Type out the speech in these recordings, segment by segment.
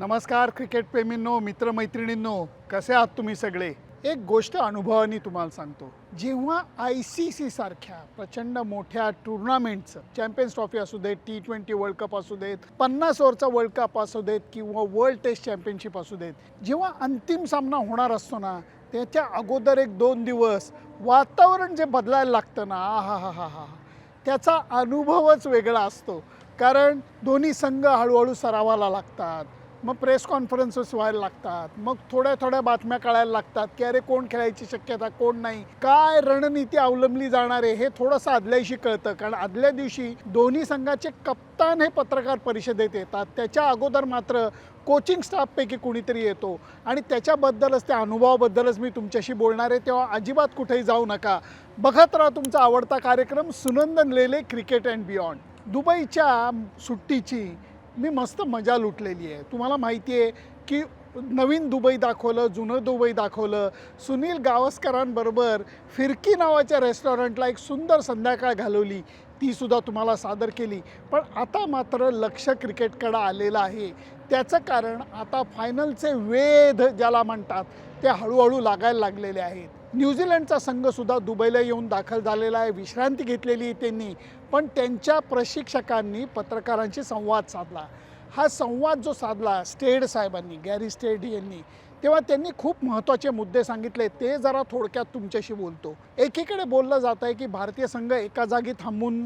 नमस्कार क्रिकेट प्रेमींनो मित्रमैत्रिणींनो कसे आहात तुम्ही सगळे? एक गोष्ट अनुभवाने तुम्हाला सांगतो. जेव्हा आय सी सी सारख्या प्रचंड मोठ्या टुर्नामेंटचं चॅम्पियन्स ट्रॉफी असू देत टी ट्वेंटी वर्ल्ड कप असू देत पन्नास ओव्हरचा वर्ल्ड कप असू देत किंवा वर्ल्ड टेस्ट चॅम्पियनशिप असू देत जेव्हा अंतिम सामना होणार असतो ना त्याच्या अगोदर एक दोन दिवस वातावरण जे बदलायला लागतं ना हा हा हा हा त्याचा अनुभवच वेगळा असतो. कारण दोन्ही संघ हळूहळू सरावाला लागतात. मग प्रेस कॉन्फरन्सेस व्हायला लागतात मग थोड्या थोड्या बातम्या कळायला लागतात की अरे कोण खेळायची शक्यता कोण नाही काय रणनीती अवलंबली जाणार आहे हे थोडंसं आदल्याशी कळतं. कारण आदल्या दिवशी दोन्ही संघाचे कप्तान हे पत्रकार परिषदेत येतात. त्याच्या अगोदर मात्र कोचिंग स्टाफपैकी कुणीतरी येतो. आणि त्याच्याबद्दलच त्या अनुभवाबद्दलच मी तुमच्याशी बोलणार आहे. तेव्हा अजिबात कुठेही जाऊ नका. बघत राहा तुमचा आवडता कार्यक्रम Sunandan Lele cricket and beyond. दुबईच्या सुट्टीची मी मस्त मजा लुटलेली आहे. तुम्हाला माहिती आहे की नवीन दुबई दाखवलं जुनं दुबई दाखवलं. सुनील गावस्करांबरोबर फिरकी नावाच्या रेस्टॉरंटला एक सुंदर संध्याकाळ घालवली. तीसुद्धा तुम्हाला सादर केली. पण आता मात्र लक्ष क्रिकेटकडं आलेलं आहे. त्याचं कारण आता फायनलचे वेध ज्याला म्हणतात ते हळूहळू लागायला लागलेले आहेत. न्यूझीलंडचा संघसुद्धा दुबईला येऊन दाखल झालेला आहे. विश्रांती घेतलेली आहे त्यांनी. पण त्यांच्या प्रशिक्षकांनी पत्रकारांशी संवाद साधला. हा संवाद जो साधला स्टेड साहेबांनी गॅरी स्टेड यांनी तेव्हा त्यांनी खूप महत्त्वाचे मुद्दे सांगितले. ते जरा थोडक्यात तुमच्याशी बोलतो. एकीकडे बोललं जात आहे की भारतीय संघ एका जागी थांबून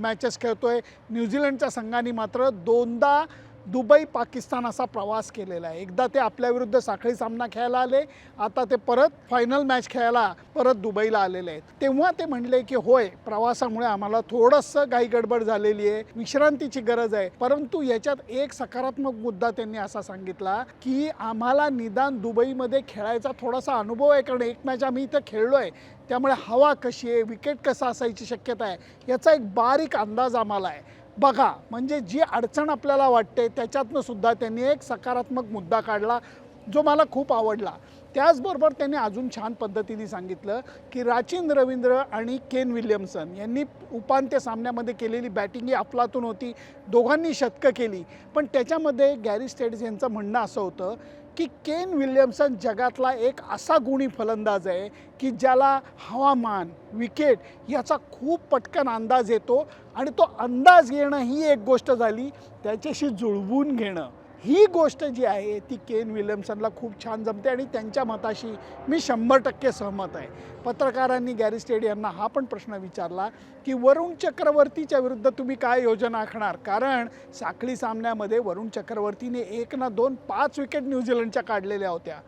मॅचेस खेळतो आहे न्यूझीलंडच्या संघाने मात्र दोनदा दुबई पाकिस्तान असा प्रवास केलेला आहे. एकदा ते आपल्याविरुद्ध साखळी सामना खेळायला आले आता ते परत फायनल मॅच खेळायला परत दुबईला आलेले आहेत. तेव्हा ते म्हणले की होय प्रवासामुळे आम्हाला थोडंसं घाई गडबड झालेली आहे विश्रांतीची गरज आहे. परंतु याच्यात एक सकारात्मक मुद्दा त्यांनी असा सांगितला की आम्हाला निदान दुबईमध्ये खेळायचा थोडासा अनुभव आहे कारण एक मॅच आम्ही इथं खेळलो आहे त्यामुळे हवा कशी आहे विकेट कसं असायची शक्यता आहे याचा एक बारीक अंदाज आम्हाला आहे. बघा म्हणजे जी अडचण आपल्याला वाटते त्याच्यातनं सुद्धा त्यांनी एक सकारात्मक मुद्दा काढला. जो मला खूप आवडला. त्याचबरोबर त्यांनी अजून छान पद्धतीने सांगितलं की राचिन रवींद्र आणि केन विल्यमसन यांनी उपांत्य सामन्यामध्ये केलेली बॅटिंग ही अफलातून होती दोघांनी शतकं केली. पण त्याच्यामध्ये गॅरी स्टेड्स यांचं म्हणणं असं होतं की केन विल्यमसन जगातला एक असा गुणी फलंदाज आहे की ज्याला हवामान विकेट याचा खूप पटकन अंदाज येतो आणि तो अंदाज येणं ही एक गोष्ट झाली त्याच्याशी जुळवून घेणं. ही गोष्ट जी आहे ती केन विलियम्सनला खूप छान जमते आणि त्यांच्या मताशी मी शंभर टक्के सहमत आहे. पत्रकारांनी गॅरी स्टेड यांना हा पण प्रश्न विचारला की वरुण चक्रवर्तीच्या विरुद्ध तुम्ही काय योजना आखणार? कारण साखळी सामन्यामध्ये वरुण चक्रवर्तीने एक ना दोन पाच विकेट न्यूझीलंडच्या काढलेल्या होत्या.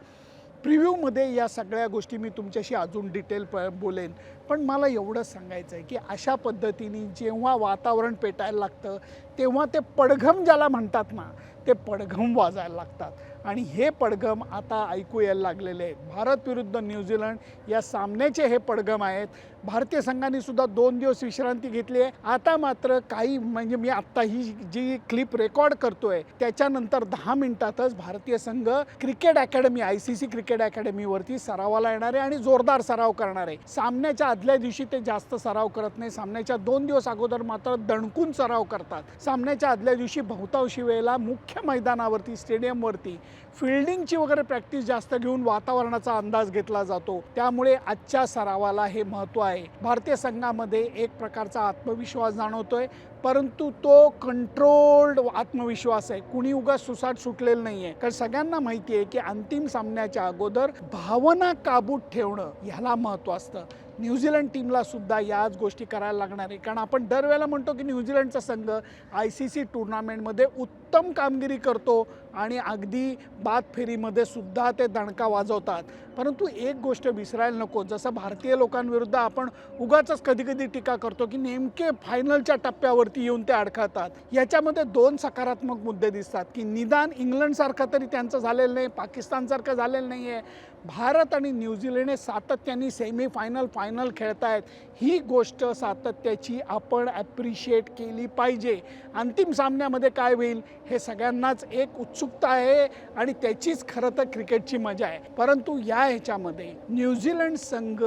प्रिव्ह्यूमध्ये या सगळ्या गोष्टी मी तुमच्याशी अजून डिटेल प बोलेन. पण मला एवढंच सांगायचं आहे की अशा पद्धतीने जेव्हा वातावरण पेटायला लागतं तेव्हा ते पडघम ज्याला म्हणतात ना ते पडघम वाजायला लागतात. आणि हे पडघम आता ऐकू यायला लागलेले आहेत. भारत विरुद्ध न्यूझीलंड या सामन्याचे हे पडघम आहेत. भारतीय संघाने सुद्धा दोन दिवस विश्रांती घेतली आहे. आता मात्र काही म्हणजे मी आत्ता ही जी क्लिप रेकॉर्ड करतोय त्याच्यानंतर दहा मिनिटातच भारतीय संघ cricket academy I C C cricket अकॅडमीवरती सरावाला येणार आहे आणि जोरदार सराव करणार आहे. सामन्याच्या आदल्या दिवशी ते जास्त सराव करत नाही. सामन्याच्या दोन दिवस अगोदर मात्र दणकून सराव करतात. सामन्याच्या आदल्या दिवशी बहुतांशी वेळेला मुख्य मैदानावरती स्टेडियमवरती फिल्डिंगची वगैरे प्रॅक्टिस जास्त घेऊन वातावरणाचा अंदाज घेतला जातो. त्यामुळे आजच्या सरावाला हे महत्त्व आहे. भारतीय संघामध्ये एक प्रकारचा आत्मविश्वास जाणवतोय. परंतु तो कंट्रोल्ड आत्मविश्वास आहे. कुणी उगा सुसाट सुटलेलं नाही आहे कारण सगळ्यांना माहिती आहे की अंतिम सामन्याच्या अगोदर भावना काबूत ठेवणं ह्याला महत्त्व असतं. न्यूझीलंड टीमला सुद्धा याच गोष्टी करायला लागणार आहे. कारण आपण दरवेळेला म्हणतो की न्यूझीलंडचा संघ आय सी सी टुर्नामेंटमध्ये उत्तम कामगिरी करतो आणि अगदी बाद फेरीमध्ये सुद्धा ते दणका वाजवतात. परंतु एक गोष्ट विसरायला नको. जसं भारतीय लोकांविरुद्ध आपण उगाच कधी कधी टीका करतो की नेमके फायनलच्या टप्प्यावरती येऊन ते अडखळतात. याच्यामध्ये दोन सकारात्मक मुद्दे दिसतात की निदान इंग्लंडसारखं तरी त्यांचं झालेलं नाही पाकिस्तानसारखं झालेलं नाही आहे भारत आणि न्यूझीलंड हे सातत्याने सेमी फायनल फायनल खेळतायत. ही गोष्ट सातत्याची आपण ॲप्रिशिएट केली पाहिजे. अंतिम सामन्यामध्ये काय होईल हे सगळ्यांनाच एक उत्सुकता आहे आणि त्याचीच खरं तर क्रिकेटची मजा आहे. परंतु या ह्याच्यामध्ये. न्यूझीलंड संघ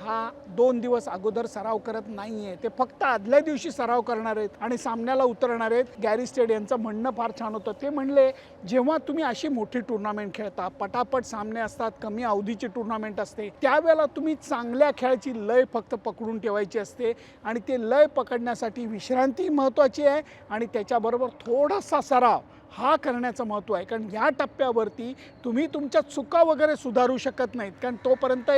हा दोन दिवस अगोदर सराव करत नाही आहे ते फक्त आदल्या दिवशी सराव करणार आहेत आणि सामन्याला उतरणार आहेत. गॅरी स्टेड यांचं म्हणणं फार छान होतं. ते म्हणले जेव्हा तुम्ही अशी मोठी टुर्नामेंट खेळता पटापट सामने असतात कमी अवधीची टुर्नामेंट असते त्यावेळेला तुम्ही चांगल्या खेळाची लय फक्त पकडून ठेवायची असते आणि ते लय पकडण्यासाठी विश्रांती महत्त्वाची आहे आणि त्याच्याबरोबर थोडासा सराव हा करण्याचं महत्त्व आहे. कारण या टप्प्यावरती तुम्ही तुमच्या चुका वगैरे सुधारू शकत नाहीत. कारण तोपर्यंत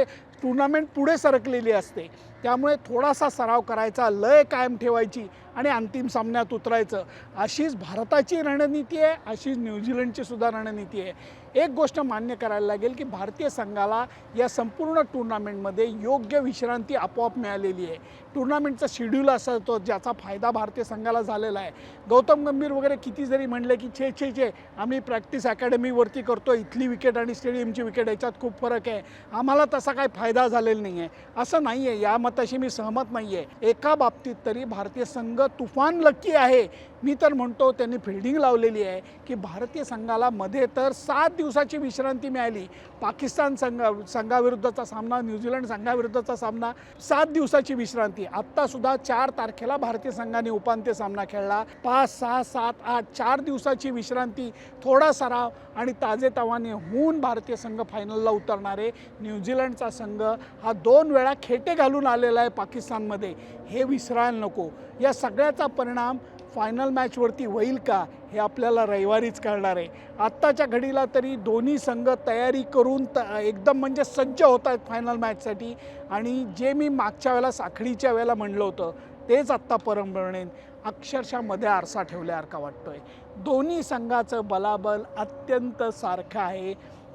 टुर्नामेंट पुढे सरकलेली असते. त्यामुळे थोडासा सराव करायचा लय कायम ठेवायची आणि अंतिम सामन्यात उतरायचं. अशीच भारताची रणनीती आहे अशीच न्यूझीलंडची सुद्धा रणनीती आहे. एक गोष्ट मान्य करायला लागेल की भारतीय संघाला या संपूर्ण टुर्नामेंटमध्ये योग्य विश्रांती आपोआप मिळालेली आहे. टुर्नामेंटचा शेड्यूल असा तो ज्याचा फायदा भारतीय संघाला झालेला आहे. गौतम गंभीर वगैरे किती जरी म्हणले की छे छे छे आम्ही प्रॅक्टिस अकॅडमीवरती करतो इथली विकेट आणि स्टेडियमची विकेट याच्यात खूप फरक आहे. आम्हाला तसा काही फायदा झालेला नाही आहे असं नाही आहे या मताशी मी सहमत नाही आहे एका बाबतीत तरी भारतीय संघ तुफान लकी आहे. मी तर म्हणतो त्यांनी फिल्डिंग लावलेली आहे की भारतीय संघाला मध्ये तर सात दिवसाची विश्रांती मिळाली. पाकिस्तान संघ संघाविरुद्धचा सामना न्यूझीलंड संघाविरुद्धचा सामना सात दिवसाची विश्रांती. आत्तासुद्धा चार तारखेला भारतीय संघाने उपांत्य सामना खेळला. पाच सहा सात आठ चार दिवसाची विश्रांती थोडा सराव आणि ताजेतवाने होऊन भारतीय संघ फायनलला उतरणारे. न्यूझीलंडचा संघ हा दोन वेळा खेटे घालून आलेला आहे पाकिस्तानमध्ये. हे विसरायला नको. या सगळ्याचा परिणाम फायनल मॅचवरती होईल का हे आपल्याला रविवारीच कळणार आहे. आत्ताच्या घडीला तरी दोन्ही संघ तयारी करून त एकदम म्हणजे सज्ज होत आहेत फायनल मॅचसाठी आणि जे मी मागच्या वेळेला साखळीच्या वेळेला म्हणलं होतं तेच आत्ता परंपरेन अक्षरशः मध्ये आरसा ठेवल्यासारखा वाटतोय. दोन्ही संघाचं बलाबल अत्यंत सारखं आहे.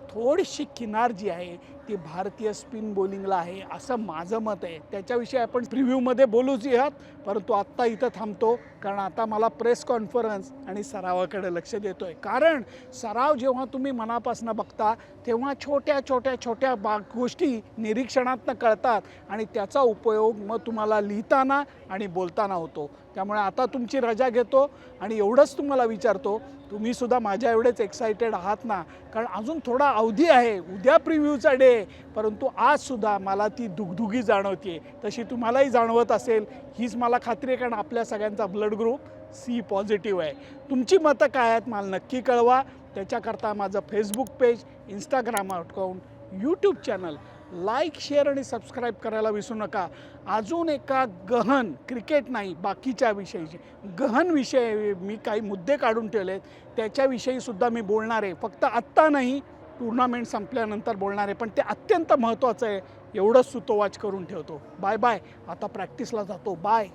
थोडीशी किनार जी आहे. ती भारतीय स्पिन बॉलिंगला आहे असं माझं मत आहे. त्याच्याविषयी आपण प्रिव्ह्यूमध्ये बोलूच यात परंतु आत्ता इथं थांबतो कारण आता मला प्रेस कॉन्फरन्स आणि सरावाकडे लक्ष देतो आहे कारण सराव जेव्हा तुम्ही मनापासून बघता तेव्हा छोट्या छोट्या छोट्या बा गोष्टी निरीक्षणातनं कळतात आणि त्याचा उपयोग मग तुम्हाला लिहिताना आणि बोलताना होतो. त्यामुळे आता तुमची रजा घेतो आणि एवढंच तुम्हाला विचारतो. तुम्ही सुद्धा माझ्या एवढेच एक्सायटेड आहात ना? कारण अजून थोडा अवधी आहे. उद्या प्रिव्ह्यूचा डे परंतु आज सुद्धा मला ती दुगदुगी जाणवते तशी तुम्हालाही जाणवत असेल हीच मला खात्री आहे कारण आपल्या सगळ्यांचा ब्लड ग्रुप सी पॉझिटिव्ह आहे. तुमची मतं काय आहेत मला नक्की कळवा. त्याच्याकरता माझं Facebook page Instagram account YouTube channel like share आणि सबस्क्राईब करायला विसरू नका. अजून एका गहन क्रिकेट नाही बाकीच्या विषयीचे गहन विषय मी काही मुद्दे काढून ठेवले आहेत त्याच्याविषयीसुद्धा मी बोलणार आहे. फक्त आत्ता नाही टुर्नामेंट संपल्यानंतर बोलणार आहे पण ते अत्यंत महत्त्वाचं आहे. एवढंच सुतोवाच करून ठेवतो. Bye bye. आता प्रॅक्टिसला जातो. बाय.